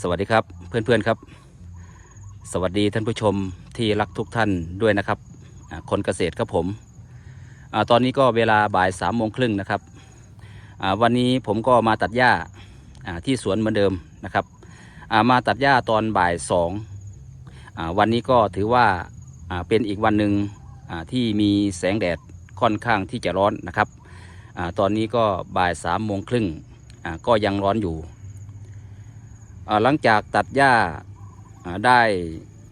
สวัสดีครับเพื่อนๆครับ สวัสดีท่านผู้ชมที่รักทุกท่านด้วยนะครับ คนเกษตรครับผมอตอนนี้ก็เวลาบ่ายสามโมงครึ่งนะครับวันนี้ผมก็มาตัดหญ้าที่สวนเหมือนเดิมนะครับามาตัดหญ้าตอนบ่ายสองอวันนี้ก็ถือว่าาเป็นอีกวันหนึ่งที่มีแสงแดดค่อนข้างที่จะร้อนนะครับอตอนนี้ก็บ่ายสามโมงครึ่งก็ยังร้อนอยู่ หลังจากตัดหญ้าได้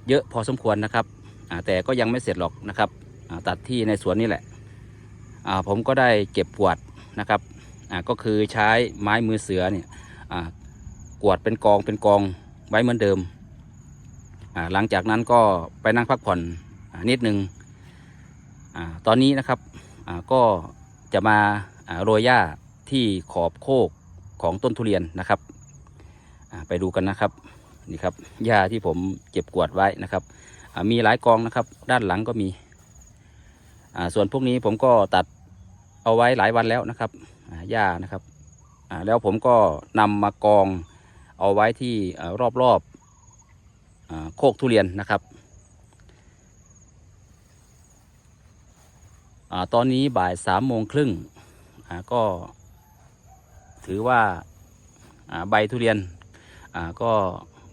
เยอะพอสมควรนะครับ แต่ก็ยังไม่เสร็จหรอกนะครับ ตัดที่ในสวนนี่แหละ ผมก็ได้เก็บกวาดนะครับ ก็คือใช้ไม้มือเสือเนี่ยกวาดเป็นกองเป็นกองไว้เหมือนเดิม หลังจากนั้นก็ไปนั่งพักผ่อนนิดนึงตอนนี้นะครับก็จะมาโรยหญ้าที่ขอบโคกของต้นทุเรียนนะครับ ไปดูกันนะครับนี่ครับหญ้าที่ผมเก็บกวาดไว้นะครับมีหลายกองนะครับ ด้านหลังก็มีส่วนพวกนี้ผมก็ตัดเอาไว้หลายวันแล้วนะครับอ่าหญ้านะครับแล้วผมก็นำมากองเอาไว้ที่รอบๆอ่าโคกทุเรียนนะครับอตอนนี้บ่ายสามโมงครึ่งก็ถือว่าใบทุเรียน ก็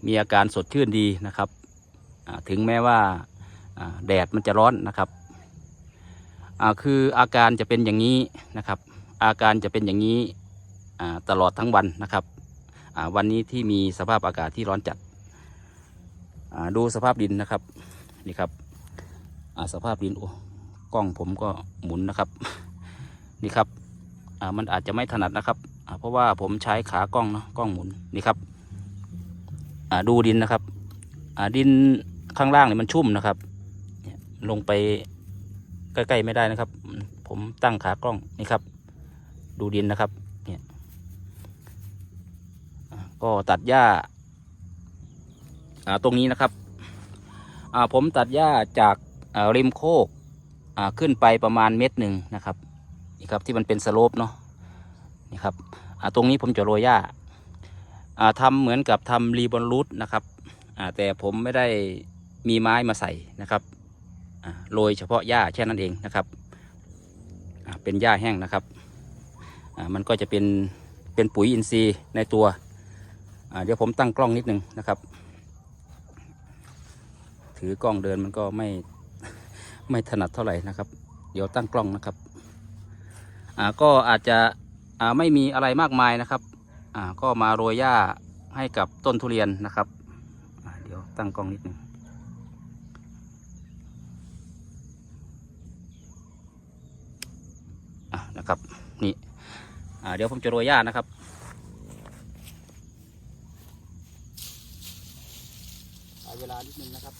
มีอาการสดชื่นดีนะครับ ถึงแม้ว่าแดดมันจะร้อนนะครับ คืออาการจะเป็นอย่างนี้นะครับ อาการจะเป็นอย่างนี้ตลอดทั้งวันนะครับวันนี้ที่มีสภาพอากาศที่ร้อนจัด ดูสภาพดินนะครับนี่ครับสภาพดินโอ้กล้องผมก็หมุนนะครับนี่ครับมันอาจจะไม่ถนัดนะครับ เพราะว่าผมใช้ขากล้องเนาะกล้องหมุนนี่ครับ ดูดินนะครับดินข้างล่างเนี่ยมันชุ่มนะครับ ลงไปใกล้ๆไม่ได้นะครับ ผมตั้งขากล้องนี่ครับ ดูดินนะครับเนี่ยก็ตัดหญ้าตรงนี้นะครับผมตัดหญ้าจากริมโคกขึ้นไปประมาณเม็ดหนึ่งนะครับนี่ครับที่มันเป็นสโลปเนาะนี่ครับตรงนี้ผมจะโรยหญ้า อ่าทำเหมือนกับทำรีบอนรูทนะครับแต่ผมไม่ได้มีไม้มาใส่นะครับโรยเฉพาะหญ้าแค่นั้นเองนะครับเป็นหญ้าแห้งนะครับมันก็จะเป็นเป็นปุ๋ยอินทรีย์ในตัวเดี๋ยวผมตั้งกล้องนิดนึงนะครับ ถือกล้องเดินมันก็ไม่ไม่ถนัดเท่าไหร่นะครับ เดี๋ยวตั้งกล้องนะครับก็อาจจะไม่มีอะไรมากมายนะครับ อ่าก็มาโรยหญ้าให้กับต้นทุเรียนนะครับเดี๋ยวตั้งกล้องนิดหนึงอะนะครับนี่เดี๋ยวผมจะโรยหญ้านะครับเวลานิดนึงนะครับ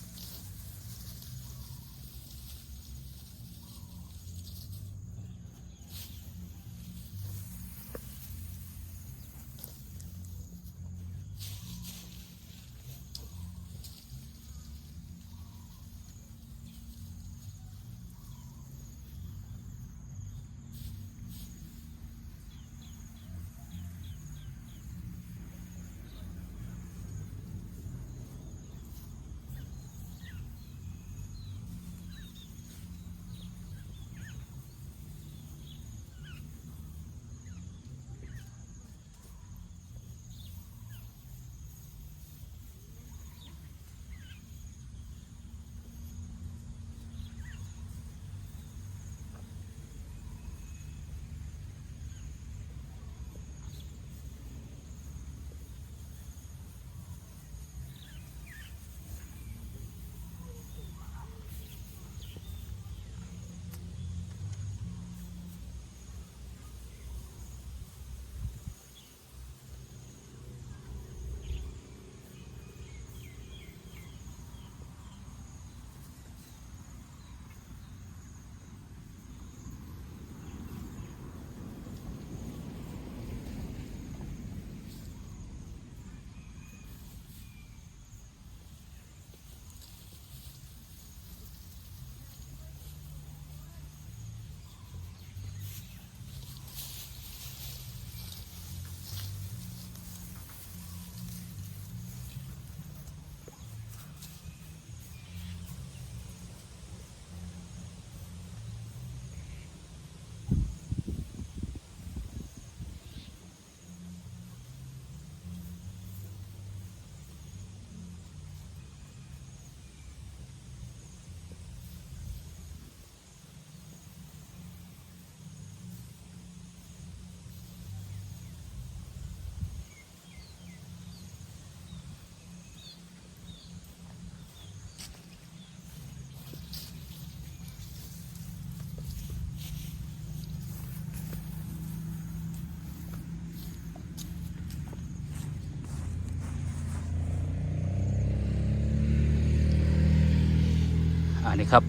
อันนี้ครับ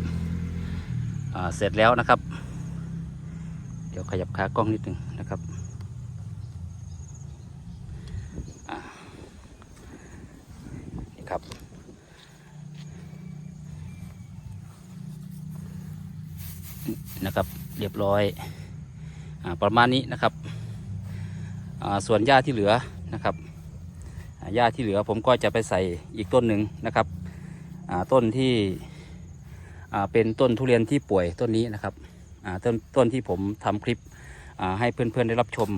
เสร็จแล้วนะครับ เดี๋ยวขยับขากล้องนิดหนึ่งนะครับนี่ครับ นะครับเรียบร้อยอประมาณนี้นะครับส่วนหญ้าที่เหลือนะครับหญ้าที่เหลือผมก็จะไปใส่อีกต้นหนึ่งนะครับต้นที่ เป็นต้นทุเรียนที่ป่วยต้นนี้นะครับต้นต้นที่ผมทำคลิปให้เพื่อนๆได้รับชม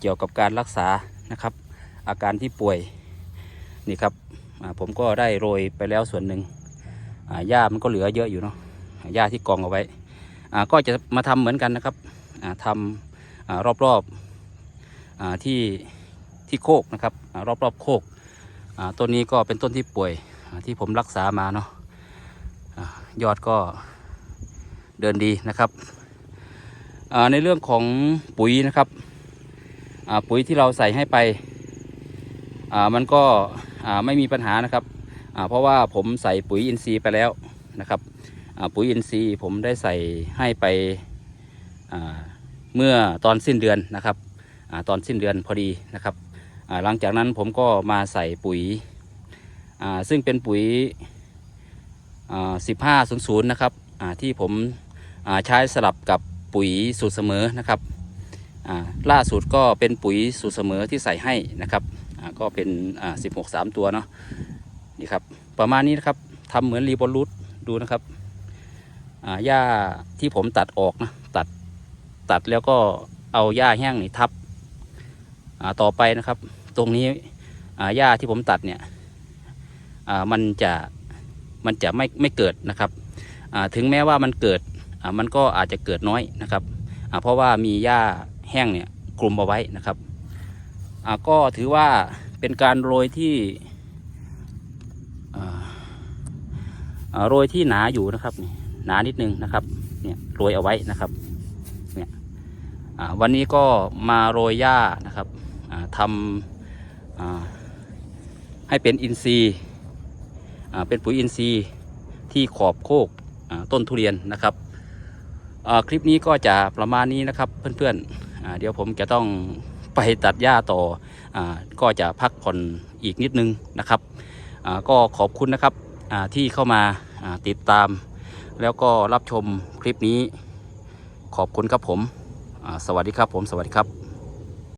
เกี่ยวกับการรักษานะครับ อาการที่ป่วยนี่ครับผมก็ได้โรยไปแล้วส่วนหนึ่งอ่าหญ้ามันก็เหลือเยอะอยู่เนาะหญ้าที่กองเอาไว้ก็จะมาทำเหมือนกันนะครับทำอ่ารอบๆอ่าที่ที่โคกนะครับอ่ารอบๆโคกต้นนี้ก็เป็นต้นที่ป่วยที่ผมรักษามาเนาะ ยอดก็เดินดีนะครับ ในเรื่องของปุ๋ยนะครับ ปุ๋ยที่เราใส่ให้ไป มันก็ไม่มีปัญหานะครับ เพราะว่าผมใส่ปุ๋ยอินทรีย์ไปแล้วนะครับ ปุ๋ยอินทรีย์ผมได้ใส่ให้ไปเมื่อตอนสิ้นเดือนนะครับอตอนสิ้นเดือนพอดีนะครับ หลังจากนั้นผมก็มาใส่ปุ๋ยซึ่งเป็นปุ๋ย สิบห้าศูนย์ศูนย์นะครับอ่าที่ผมอ่าใช้สลับกับปุ๋ยสูตรเสมอนะครับอ่าล่าสุดก็เป็นปุ๋ยสูตรเสมอที่ใส่ให้นะครับอ่าก็เป็นสิบหกสามตัวเนาะนี่ครับประมาณนี้นะครับทำเหมือนรีบอลรูทดูนะครับอ่าหญ้าที่ผมตัดออกนะตัดตัดแล้วก็เอาหญ้าแห้งนี่ทับอ่าต่อไปนะครับ ตรงนี้อ่าหญ้าที่ผมตัดเนี่ยอ่ามันจะ มันจะไม่ไม่เกิดนะครับถึงแม้ว่ามันเกิดมันก็อาจจะเกิดน้อยนะครับเพราะว่ามีหญ้าแห้งเนี่ยกลุ่มเอาไว้นะครับก็ถือว่าเป็นการโรยที่โรยที่หนาอยู่นะครับนี่หนานิดนึงนะครับเนี่ยโรยเอาไว้นะครับเนี่ยวันนี้ก็มาโรยหญ้านะครับทำให้เป็นอินทรีย์ เป็นปุ๋ยอินทรีย์ที่ขอบโคกต้นทุเรียนนะครับคลิปนี้ก็จะประมาณนี้นะครับเพื่อนๆอ่าเดี๋ยวผมจะต้องไปตัดหญ้าต่ออก็จะพักผ่อนอีกนิดนึงนะครับก็ขอบคุณนะครับที่เข้ามาาติดตาม แล้วก็รับชมคลิปนี้ขอบคุณครับผมสวัสดีครับผมสวัสดีครับ